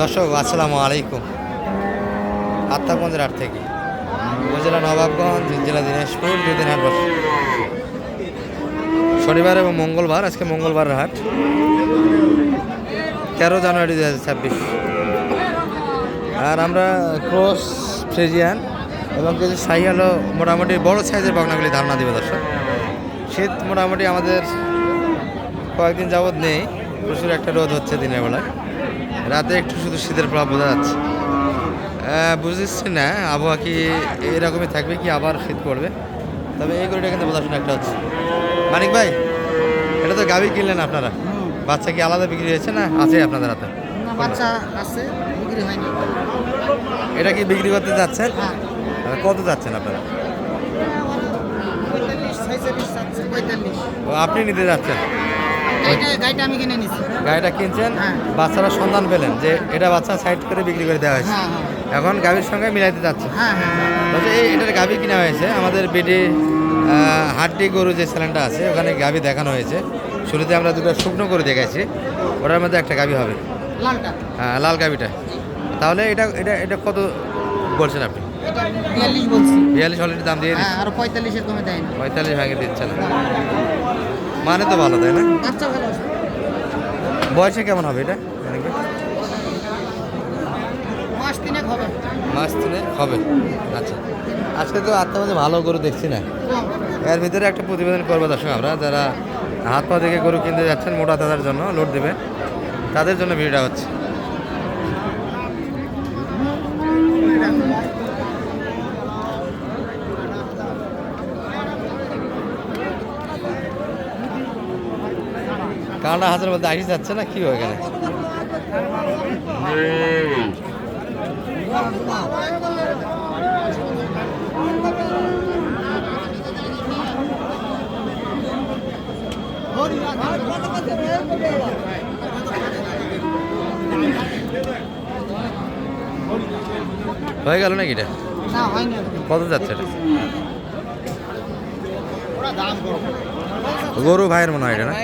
দর্শক, আসসালামু আলাইকুম। আত্মাগঞ্জের হাট থেকে। উপজেলা নবাবগঞ্জ, জেলা দিনাজপুর দুদিন হাট শনিবার এবং মঙ্গলবার, আজকে মঙ্গলবারের হাট। তেরো জানুয়ারি দু হাজার ছাব্বিশ। আর আমরা ক্রস ফ্রেজিয়ান এবং কিছু সাইয়ালো মোটামুটি বড় সাইজের বগনাগুলি ধারণা দেবে দর্শক। শীত মোটামুটি আমাদের কয়েকদিন যাবৎ নেই, প্রচুর একটা রোদ হচ্ছে দিনের বেলায়। রাতে একটু শুধু শীতের প্রভাব বোঝা যাচ্ছে। আহ, বুঝতেছি না আবহাওয়া কি এরকমই থাকবে কি আবার শীত পড়বে? তবে এই গরুটা কিন্তু বোঝাশোনা একটা হচ্ছে। মানিক ভাই এটা তো গাভি কিনলেন আপনারা? বাচ্চা কি আলাদা বিক্রি হয়েছে না আছে আপনাদের হাতে? বাচ্চা আছে বিক্রি হয়নি। এটা কি বিক্রি করতে যাচ্ছেন? হ্যাঁ। কত যাচ্ছেন আপনারা? আপনি নিতে যাচ্ছেন? গাড়িটা গাড়িটা আমি কিনে নিছি। গাড়িটা কিনছেন? হ্যাঁ। বাচ্চারা সন্ধান পেলেন যে এটা বাচ্চা সাইড করে বিক্রি করে দেওয়া হয়েছে। হ্যাঁ হ্যাঁ। এখন গাভীর সঙ্গে মিলাইতে যাচ্ছে। বলছে এই এটার গাভী কিনা হয়েছে? আমাদের বিডি হাড্ডি গরু যে স্যালেন্ডটা আছে ওখানে গাভী দেখানো হয়েছে। শুরুতে আমরা দুটো শুকনো করে দেখাইছি। ওটার মধ্যে একটা গাভী হবে। হ্যাঁ লাল গাভীটা। তাহলে এটা এটা এটা কত বলছেন আপনি? বিয়াল্লিশ বলছি। বিয়াল্লিশ অলরেডি দাম দিয়ে আর পঁয়তাল্লিশের কমে দেয় পঁয়তাল্লিশ ভাঙে দিচ্ছে না মানে তো ভালো তাই না? বয়সে কেমন হবে এটা? মাস তিনেক হবে। মাস তিনে হবে? আচ্ছা। আজকে তো আত্মা মধ্যে ভালো গরু দেখছি না। এর ভিতরে একটা প্রতিবেদন করব দর্শক আমরা। যারা হাত পা থেকে গরু কিনতে যাচ্ছেন মোটা তাদের জন্য লোড দেবে। তাদের জন্য ভিড়টা হচ্ছে। কানাডা হাজার মধ্যে আসি যাচ্ছে না? কি হয় এখানে? হয়ে গেল নাকি এটা। কত যাচ্ছে এটা? দাম গরু ভাইয়ের মনে হয় এটা না?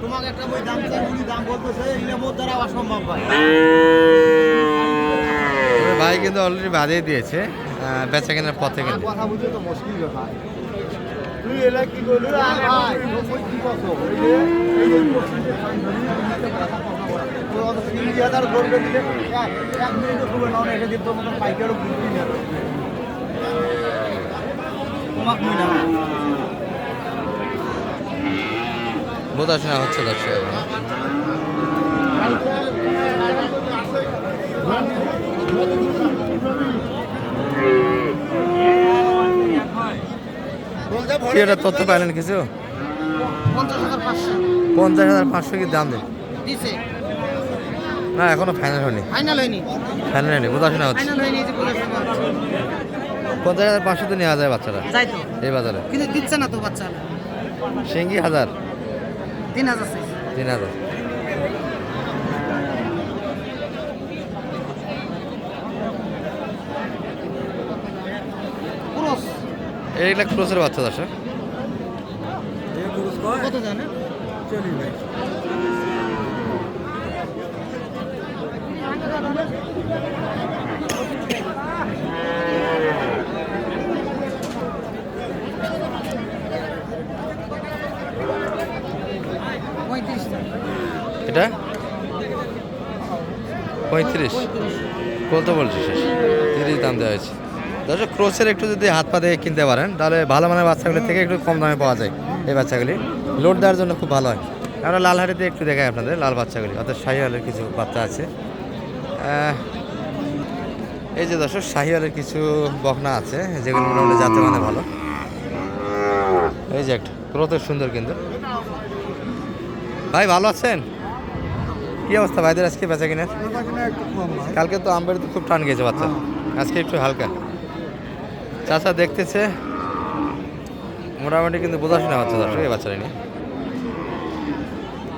তোমাকে একটা বই দাম চাই উনি দাম বলতেছে এগুলো মোর দ্বারা অসম্ভব ভাই ভাই কিন্তু অলরেডি বাদিয়ে দিয়েছে বেচা কেনার পথে কিন্তু। কথা বুঝে তো মুশকিল ব্যাপার। তুই এলা কি করলি? ভাই। কি কত তিরিশ হাজার করবে দিলে এক এক মিনিটও খুবে নাও না এটা পাইকারও বোঝাশোনা হচ্ছে দর্শক এটা তথ্য পাইলেন কিছু? পঞ্চাশ হাজার পাঁচশো। পঞ্চাশ হাজার পাঁচশো কি দাম দেন? না এখনও ফাইনাল হয়নি। ফাইনাল হয়নি। ফাইনাল হয়নি বোঝাশোনা হচ্ছে। পঞ্চাশ হাজার পাঁচশো তো নেওয়া যায় বাচ্চারা। যাই তো। এই বাজারে। কিন্তু দিচ্ছে না তো বাচ্চা সিঙ্গি হাজার। তিন হাজার তিন হাজার। ক্রস। এইগুলা ক্রোসের বাচ্চা দর্শক কত জানে? পঁয়ত্রিশ টাকা। এটা? পঁয়ত্রিশ। কত বলছিস তিরিশ দাম দেওয়া হয়েছে। দর্শক, ক্রোসের একটু যদি হাত পা দিয়ে কিনতে পারেন, তাহলে ভালো মানের বাচ্চাগুলি থেকে একটু কম দামে পাওয়া যায় এই বাচ্চাগুলি। লোড দেওয়ার জন্য খুব ভালো হয়। আমরা লালহাটিতে একটু দেখাই আপনাদের, লাল বাচ্চাগুলি। অর্থাৎ শাহিওয়ালের কিছু বাচ্চা আছে। এই যে দর্শক, শাহিওয়ালের কিছু বকনা আছে, যেগুলো মোটামুটি যাতে মানে ভালো। এই যে একটা ক্রোথ সুন্দর কিন্তু। ভাই, ভালো আছেন? কি অবস্থা ভাইদের আজকে বেচা কিনার কালকে তো আমবাড়ি তো খুব টান গেছে বাচ্চা। আজকে একটু হালকা। চাচা দেখতেছে মোটামুটি কিন্তু বোঝাশোনা হচ্ছে দর্শক এই বাচ্চারা নিয়ে।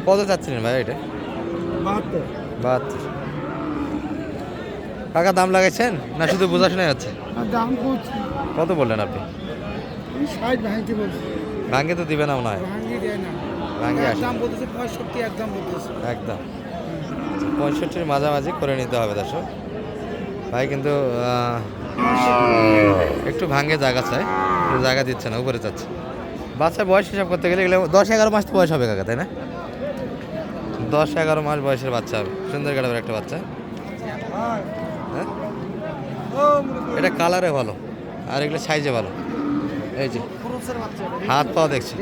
কত চাচ্ছিলেন ভাই এটা? বাহাত্তর। কাকা দাম লাগাইছেন? না শুধু বোঝাশোনাই হচ্ছে? দাম করছি কত বললেন আপনি? ভাঙ্গে তো দিবে না মনে হয়। ভাঙ্গি একদম। পঁয়ষট্টির মাঝামাঝি করে নিতে হবে দর্শক। ভাই কিন্তু একটু ভাঙ্গে জায়গা চাই একটু জায়গা দিচ্ছে না উপরে যাচ্ছে। বাচ্চার বয়স হিসাব করতে গেলে এগুলো দশ এগারো মাস তো বয়স হবে কাকা তাই না? দশ এগারো মাস বয়সের বাচ্চা হবে সুন্দর কালারের একটা বাচ্চা। হ্যাঁ? এটা কালারে ভালো আর এগুলো সাইজে ভালো। এই যে হাত পা দেখছি।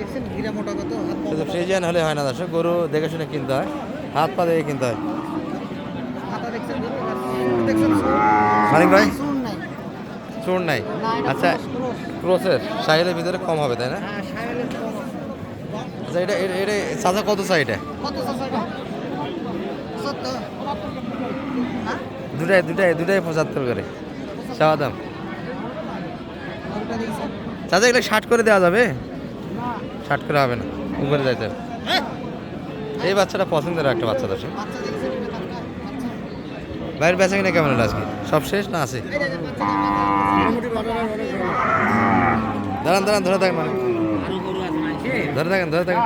ফ্রিজিয়ান হলে হয় না দর্শক গরু দেখে শুনে কিনতে হয় হাত পা দেখে কিনতে হয়। মানিক ভাই? চুর নাই। আচ্ছা ক্রস ক্রোসের সাইলের ভিতরে কম হবে, তাই না? আচ্ছা এটা, এটা- চাচা কত চাই এটা? দুটাই দুটাই দুটাই পঁচাত্তর করে। চাওয়া দাম। চাচা, এগুলো ষাট করে দেওয়া যাবে? ষাট করে হবে না, উপরে যাইতে হবে। এই বাচ্চাটা পছন্দের একটা বাচ্চা, দর্শক বাচ্চা দেখছেন এটা বাচ্চা বাইরের বেচা কিনা কেমন হলো আজকে? সব শেষ না আছে? দাঁড়ান দাঁড়ান, ধরে থাকেন ধরে থাকেন ধরে থাকেন।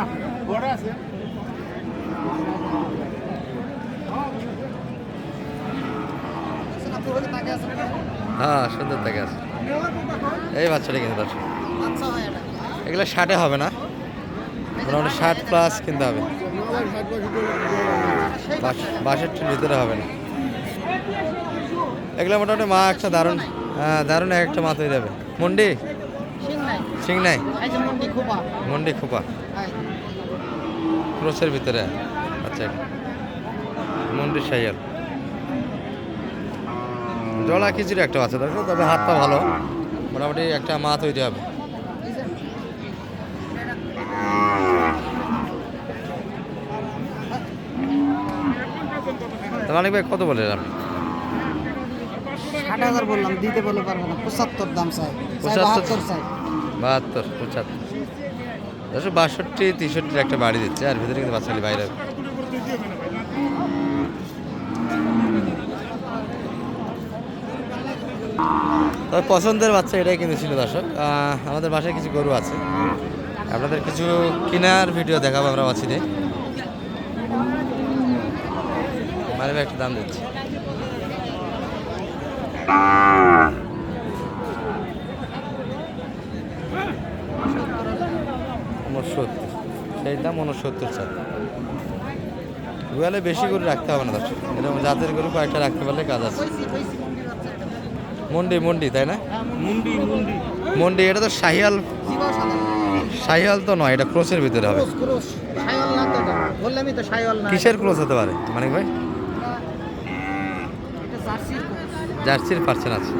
হ্যাঁ সুন্দর থাকে আছে। এই বাচ্চাটা কিন্তু এটা এগুলো ষাটে হবে না? মোটামুটি ষাট প্লাস কিনতে হবে। বাষট্টির ভিতরে হবে না। এগুলো মোটামুটি মা একটা দারুণ হ্যাঁ, দারুণ এক একটা মা তৈরি যাবে মন্ডি? সিং নাই মন্ডি খোপা। মন্ডি ক্রোসের ভিতরে। আচ্ছা। মন্ডি সাইয়াল। জলা খিচুড়ি একটা আছে দেখো তবে হাতটা ভালো। মোটামুটি একটা মা তৈরি হবে। তো মালিক ভাই কত বলে আপনি হাজার বললাম দিতে বলে পারব না। পঁচাত্তর দাম চাই পঁচাত্তর? বাহাত্তর চাই। বাহাত্তর পঁচাত্তর। দশ বাষট্টি তেষট্টির একটা বাড়ি দিচ্ছে আর ভিতরে কিন্তু বাচ্চালি বাইরে তবে পছন্দের বাচ্চা এটাই কিন্তু ছিল দর্শক। আমাদের বাসায় কিছু গরু আছে। আপনাদের কিছু কেনার ভিডিও দেখাবো আমরা বাছিতে মানে একটা দাম দিচ্ছি। উনসত্তর। সেই দাম উনসত্তর চাল বেশি করে রাখতে হবে না এরকম জাতের গরু কয়েকটা রাখতে পারলে কাজ আছে। মন্ডি মন্ডি তাই না? মুন্ডি এটা তো শাহিয়াল শাহিয়াল তো নয় এটা ক্রোসের ভিতরে হবে। কিসের ক্রোস হতে পারে মানে ভাই? জার্সির পার্সেন্ট আছে।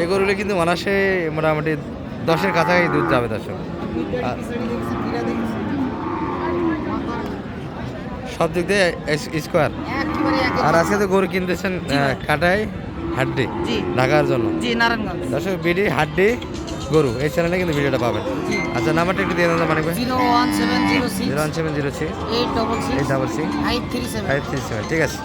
এই গরুগুলো কিন্তু অনাসে মোটামুটি দশের কাছাকাছি দুধ যাবে দর্শক। সব দিক দিয়ে স্কোয়ার। আর আজকে তো গরু কিনতেছেন কাটাই হাড্ডি ঢাকার জন্য। দর্শক বিডি হাড্ডি গরু এই চ্যানেলে কিন্তু ভিডিওটা পাবেন। আচ্ছা নাম্বারটা একটু দিয়ে দেন ভাই। Zero one seven zero six. Eight double six. Five three five three seven ঠিক আছে।